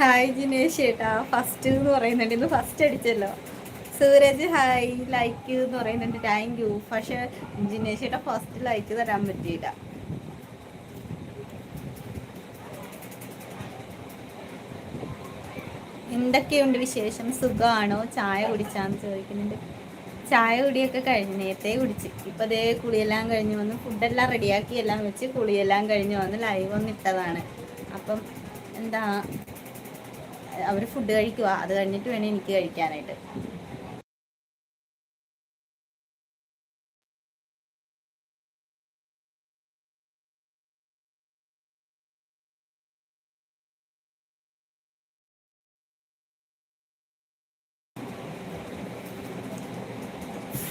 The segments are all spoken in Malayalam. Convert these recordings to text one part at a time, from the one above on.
ഹായ് ജിനേഷ് ഏട്ടാ. ഫസ്റ്റ് എന്ന് പറയുന്നുണ്ട്. ഇന്ന് ഫസ്റ്റ് അടിച്ചല്ലോ. സൂരജ് ഹായ് ലൈക്ക് എന്ന് പറയുന്നുണ്ട്. താങ്ക് യു പക്ഷെ ജിനേഷ് ഏട്ടാ ഫസ്റ്റ് ലൈക്ക് തരാൻ പറ്റിയില്ല. എന്തൊക്കെയുണ്ട് വിശേഷം? സുഖമാണോ ചായ കുടിച്ചാന്ന് ചോദിക്കുന്നുണ്ട്. ചായ കുടിയൊക്കെ കഴിഞ്ഞ് നേരത്തെ കുടിച്ച്. ഇപ്പം അതേ കുളിയെല്ലാം കഴിഞ്ഞ് വന്ന് ഫുഡെല്ലാം റെഡിയാക്കി എല്ലാം വെച്ച് കുളിയെല്ലാം കഴിഞ്ഞ് വന്ന് ലൈവ് ഒന്ന് ഇട്ടതാണ്. അപ്പം എന്താ അവർ ഫുഡ് കഴിക്കുക അത് കഴിഞ്ഞിട്ട് വേണം എനിക്ക് കഴിക്കാനായിട്ട്.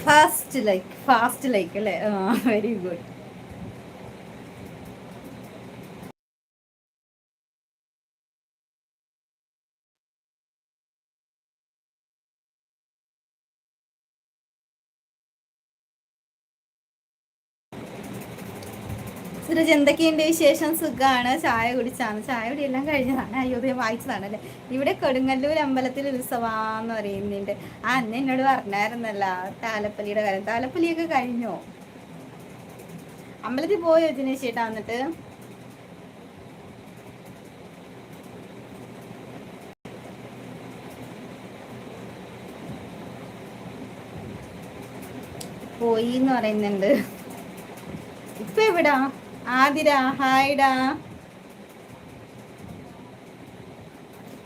ഫാസ്റ്റ് ലൈക്ക് ഫാസ്റ്റ് ലൈക്ക് അല്ലേ? വെരി ഗുഡ് സുരജ് എന്തൊക്കെയുണ്ട് വിശേഷം? സുഖമാണ് ചായ കുടിച്ചാണ്. ചായ കുടി എല്ലാം കഴിഞ്ഞതാണ്. അയ്യോ വായിച്ചതാണ് അല്ലേ ഇവിടെ കൊടുങ്ങല്ലൂർ അമ്പലത്തിൽ ഉത്സവാന്ന് പറയുന്നുണ്ട്. ആ അന്ന് എന്നോട് പറഞ്ഞായിരുന്നല്ല താലപ്പലിയുടെ കാര്യം. താലപ്പലിയൊക്കെ കഴിഞ്ഞോ? അമ്പലത്തിൽ പോയോ ദിനേശ് ചേട്ടാ എന്നിട്ട് പോയി എന്ന് പറയുന്നുണ്ട്. ഇപ്പൊ എവിടാ? ആതിര ഹായ്ഡാ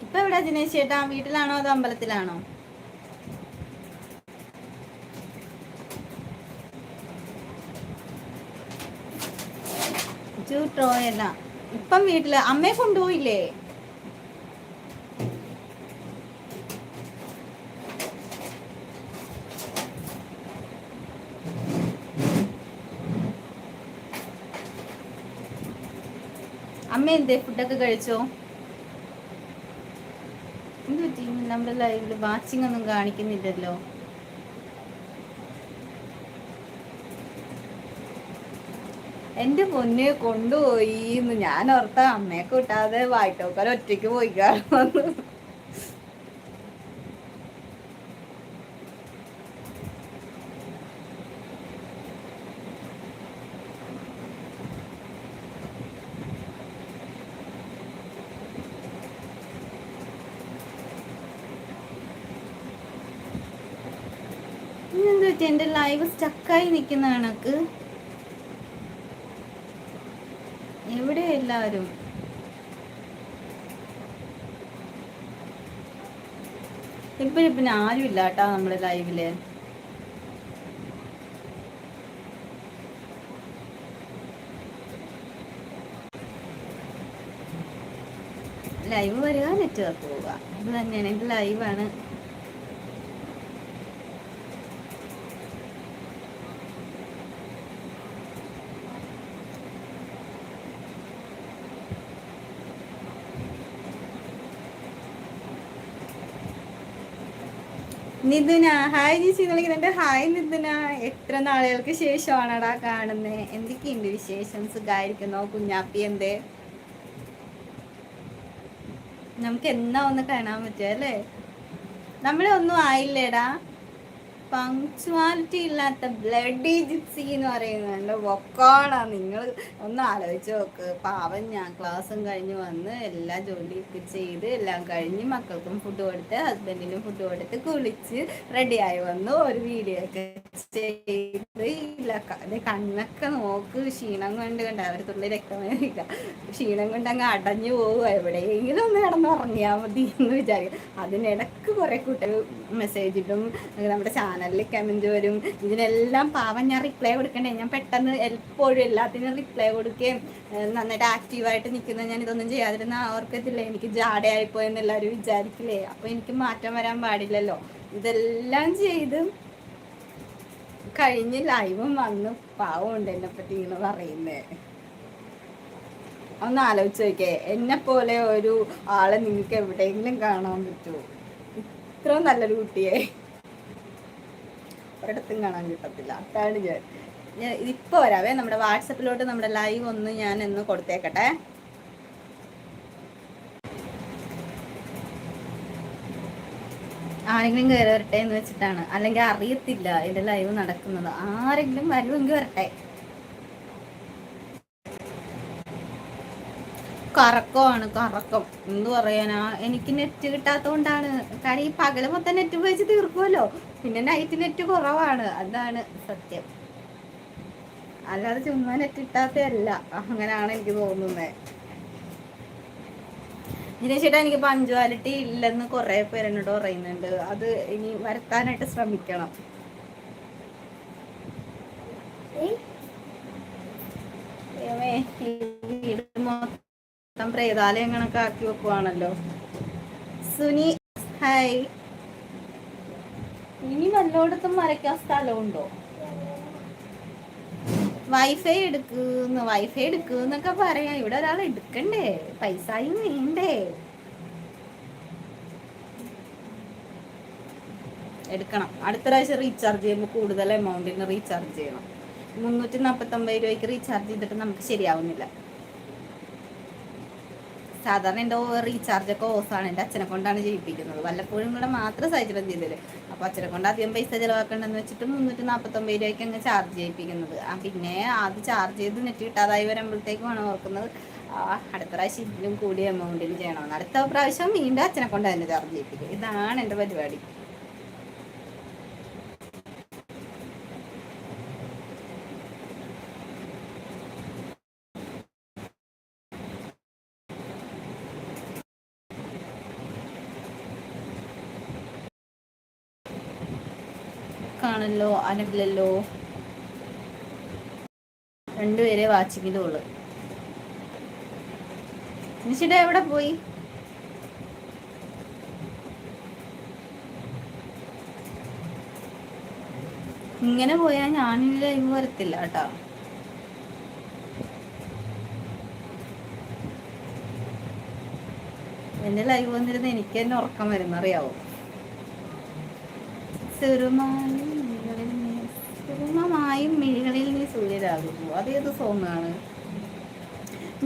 ഇപ്പൊ എവിടെ ജിനേഷ് ചേട്ടാ? വീട്ടിലാണോ അതോ അമ്പലത്തിലാണോ? ഇപ്പം വീട്ടിൽ അമ്മയെ കൊണ്ടുപോയില്ലേ? അമ്മ എന്തേ ഫുഡൊക്കെ കഴിച്ചോ? നമ്മുടെ ലൈവിൽ വാച്ചിങ് ഒന്നും കാണിക്കുന്നില്ലല്ലോ. എന്റെ പൊന്നെ കൊണ്ടുപോയി ഞാൻ ഓർത്ത അമ്മയെ കൂട്ടാതെ വായിട്ടോക്കാൻ ഒറ്റയ്ക്ക് പോയി എന്താ എന്റെ ലൈവ് സ്റ്റക്കായി നിൽക്കുന്ന കണക്ക്. എവിടെ എല്ലാവരും? ഇപ്പോഴും പിന്നെ ആരും ഇല്ല കേട്ടാ നമ്മുടെ ലൈവിൽ ലൈവ് വരിക നെറ്റ്വർക്ക് പോവുക. ഇത് തന്നെയാണ് ഇത് ലൈവാണ് നിതുന ഹായ് ചേച്ചി വിളിക്കുന്നുണ്ട് ഹായ് നിതുന. എത്ര നാളുകൾക്ക് ശേഷമാണടാ കാണുന്നത് എന്തൊക്കെയുണ്ട് വിശേഷം? സുഖായിരിക്കുന്നോ? കുഞ്ഞാപ്പി എന്തേ? നമുക്ക് എന്നാ ഒന്ന് കാണാൻ പറ്റുക അല്ലേ? നമ്മളെ ഒന്നും ആയില്ലേടാ. പങ്ക്ച്വാലിറ്റി ഇല്ലാത്ത ബ്ലഡ് ജിപ്സി എന്ന് പറയുന്നത് വൊക്കാണ നിങ്ങൾ ഒന്ന് ആലോചിച്ച് നോക്ക്. പാവം ഞാൻ ക്ലാസ്സും കഴിഞ്ഞ് വന്ന് എല്ലാ ജോലിയൊക്കെ ചെയ്ത് എല്ലാം കഴിഞ്ഞ് മക്കൾക്കും ഫുഡ് കൊടുത്ത് ഹസ്ബൻഡിനും ഫുഡ് കൊടുത്ത് കുളിച്ച് റെഡിയായി വന്നു ഒരു വീഡിയോ ഒക്കെ ചെയ്ത് ഇല്ല. കണ്ണൊക്കെ നോക്ക്. ക്ഷീണം കൊണ്ട് കണ്ട? അവർ തുള്ളി രക്തമേറില്ല ക്ഷീണം കൊണ്ട് അങ്ങ് അടഞ്ഞു പോവുക. എവിടെയെങ്കിലും ഒന്ന് കിടന്നുറങ്ങിയാൽ മതി എന്ന് വിചാരിക്കും അതിനിടക്ക് കുറെ കൂട്ടർ മെസ്സേജ് നമ്മുടെ ചാനൽ ചാനലിൽ കമന്റ് വരും. ഇതിനെല്ലാം പാവം ഞാൻ റിപ്ലൈ കൊടുക്കണ്ടേ? ഞാൻ പെട്ടെന്ന് എപ്പോഴും എല്ലാത്തിനും റിപ്ലൈ കൊടുക്കുകയും നന്നായിട്ട് ആക്റ്റീവായിട്ട് നിൽക്കുന്ന ഞാൻ ഇതൊന്നും ചെയ്യാതിരുന്ന അവർക്കത്തില്ല എനിക്ക് ജാടയായിപ്പോയെന്ന് എല്ലാവരും വിചാരിക്കില്ലേ? അപ്പോൾ എനിക്ക് മാറ്റം വരാൻ പാടില്ലല്ലോ. ഇതെല്ലാം ചെയ്ത് കഴിഞ്ഞ് ലൈവും വന്ന് പാവമുണ്ട് എന്നെ പറ്റി ഇങ്ങനെ പറയുന്നേ. ഒന്ന് ആലോചിച്ച് നോക്കേ എന്നെ പോലെ ഒരു ആളെ നിങ്ങൾക്ക് എവിടെയെങ്കിലും കാണാൻ പറ്റുമോ ഇത്രയും നല്ലൊരു കുട്ടിയെ. ഒരിടത്തും കാണാൻ കിട്ടത്തില്ല. അതാണ് ഞാൻ ഞാൻ വരാവേ. നമ്മുടെ വാട്സപ്പിലോട്ട് നമ്മുടെ ലൈവ് ഒന്ന് ഞാൻ ഇന്ന് കൊടുത്തേക്കട്ടെ. ആരെങ്കിലും കയറി വരട്ടെ എന്ന് വെച്ചിട്ടാണ്. അല്ലെങ്കിൽ അറിയത്തില്ല ഇതിന്റെ ലൈവ് നടക്കുന്നത്. ആരെങ്കിലും വരുമെങ്കിൽ വരട്ടെ. കറക്കമാണ് കറക്കം. എന്ത് പറയാനാ? എനിക്ക് നെറ്റ് കിട്ടാത്തോണ്ടാണ്. കാര്യം ഈ പകൽ മൊത്തം നെറ്റ് ഉപയോഗിച്ച് തീർക്കുമല്ലോ പിന്നെ നൈറ്റ് നെറ്റ് കുറവാണ്. അതാണ് സത്യം. അല്ലാതെ ചുമ്മാ നെറ്റ് കിട്ടാത്തല്ല അങ്ങനെയാണ് എനിക്ക് തോന്നുന്നത് ഇതിനു ശേഷം എനിക്ക് പഞ്ച്വാലിറ്റി ഇല്ലെന്ന് കുറെ പേരെന്നോട് പറയുന്നുണ്ട്. അത് ഇനി വരുത്താനായിട്ട് ശ്രമിക്കണം. വീട് മൊത്തം പ്രേതാലയം കണക്കാക്കി വെക്കുവാണല്ലോ. സുനി ഹായ് ഇനി വല്ലോടത്തും സ്ഥലം സ്ഥലമുണ്ടോ? വൈഫൈ എടുക്കുന്ന വൈഫൈ എടുക്കുന്നൊക്കെ പറയാം. ഇവിടെ ഒരാൾ എടുക്കണ്ടേ? പൈസയും വേണ്ടേ? എടുക്കണം. അടുത്ത പ്രാവശ്യം റീചാർജ് ചെയ്യുമ്പോൾ കൂടുതൽ എമൗണ്ടിന് റീചാർജ് ചെയ്യണം. മുന്നൂറ്റി നാൽപ്പത്തൊമ്പത് രൂപയ്ക്ക് റീചാർജ് ചെയ്തിട്ട് നമുക്ക് ശരിയാവുന്നില്ല. സാധാരണ എന്റെ റീചാർജ് ഒക്കെ ഓഫാണ് എന്റെ അച്ഛനെ കൊണ്ടാണ് ചെയ്യിപ്പിക്കുന്നത്. വല്ലപ്പോഴും കൂടെ മാത്രം സൈറ്റിലും ചെയ്തത്. അപ്പോൾ അച്ഛനെ കൊണ്ട് അധികം പൈസ ചിലവാക്കണ്ടെന്ന് വെച്ചിട്ട് മുന്നൂറ്റി നാൽപ്പത്തൊമ്പത് രൂപയ്ക്ക് അങ്ങ് ചാർജ് ചെയ്യിപ്പിക്കുന്നത്. പിന്നെ അത് ചാർജ് ചെയ്ത് നെറ്റ് കിട്ടാതായി വരുമ്പോഴത്തേക്കുമാണ് ഓർക്കുന്നത് അടുത്ത പ്രാവശ്യം ഇതിലും കൂടിയ എമൗണ്ടിൽ ചെയ്യണമെന്ന്. അടുത്ത പ്രാവശ്യം വീണ്ടും അച്ഛനെ കൊണ്ട് തന്നെ ചാർജ് ചെയ്യിപ്പിക്കും. ഇതാണ് എന്റെ പരിപാടി. കാണല്ലോ അനബിലല്ലോ രണ്ടുപേരെ വാച്ചിങ്ങിലുള്ളു. നിശിട എവിടെ പോയി? ഇങ്ങനെ പോയാൽ ഞാനില്ല ലൈവ് വരത്തില്ല കേട്ടോ. എന്റെ ലൈവ് വന്നിരുന്ന എനിക്ക് തന്നെ ഉറക്കം വരുന്നറിയാവോ? സൂര്യരാകുന്നു അതേത് സോങ്ങാണ്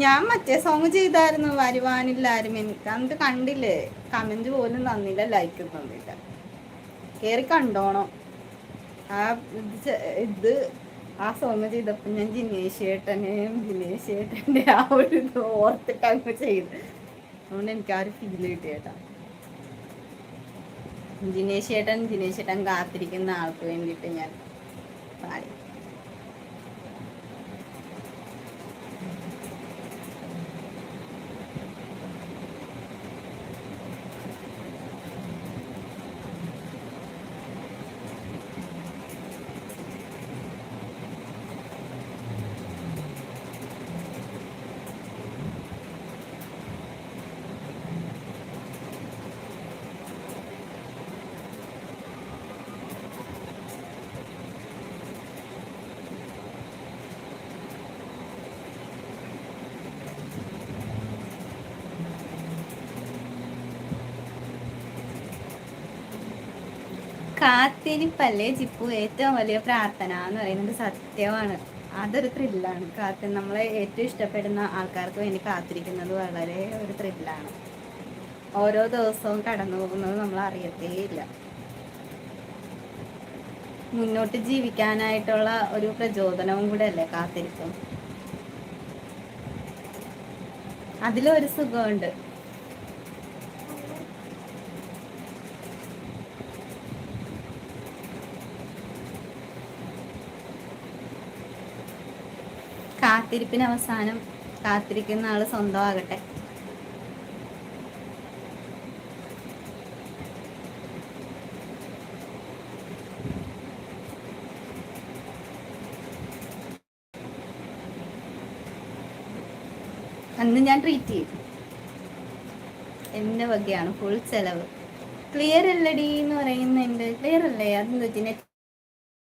ഞാൻ മറ്റേ സോങ് ചെയ്തായിരുന്നു വരുവാനില്ലാരും എനിക്ക്. എന്നിട്ട് കണ്ടില്ലേ? കമന്റ് പോലും തന്നില്ല ലൈക്ക് തന്നില്ല. കേറി കണ്ടോണം. ആ ഇത് ഇത് ആ സോങ് ചെയ്തപ്പോൾ ഞാൻ ജിനേഷ് ഏട്ടനെയും ജിനേഷ് ഏട്ടന്റെ ആ ഒരു ഇത് ഓർത്തിട്ടങ്ങ് ചെയ്ത്. അതുകൊണ്ട് എനിക്ക് ആ ഒരു ഫീൽ കിട്ടിയേട്ടാ ജിനേഷ് ഏട്ടൻ ജിനേഷ് ഏട്ടൻ കാത്തിരിക്കുന്ന ആൾക്ക് വേണ്ടിയിട്ട് ഞാൻ പാടി. കാത്തിരിപ്പല്ലേ? ജിപ്പു ഏറ്റവും വലിയ പ്രാർത്ഥന എന്ന് പറയുന്നത് സത്യമാണ്. അതൊരു ത്രില്ലാണ് കാത്തി നമ്മളെ ഏറ്റവും ഇഷ്ടപ്പെടുന്ന ആൾക്കാർക്ക് വേണ്ടി കാത്തിരിക്കുന്നത് വളരെ ഒരു ത്രില്ലാണ് ഓരോ ദിവസവും കടന്നു പോകുന്നത് നമ്മൾ അറിയത്തേ ഇല്ല മുന്നോട്ട് ജീവിക്കാനായിട്ടുള്ള ഒരു പ്രചോദനവും കൂടെ അല്ലേ കാത്തിരിക്കും അതിലൊരു സുഖമുണ്ട്. കാത്തിരിപ്പിന് അവസാനം കാത്തിരിക്കുന്ന ആൾ സ്വന്തമാകട്ടെ. അന്ന് ഞാൻ ട്രീറ്റ് ചെയ്തു. എന്റെ വകയാണ് ഫുൾ ചെലവ്. ക്ലിയർ അല്ലടി എന്ന് പറയുന്നുണ്ട് ക്ലിയർ അല്ലേ? അതെന്താ നെറ്റ്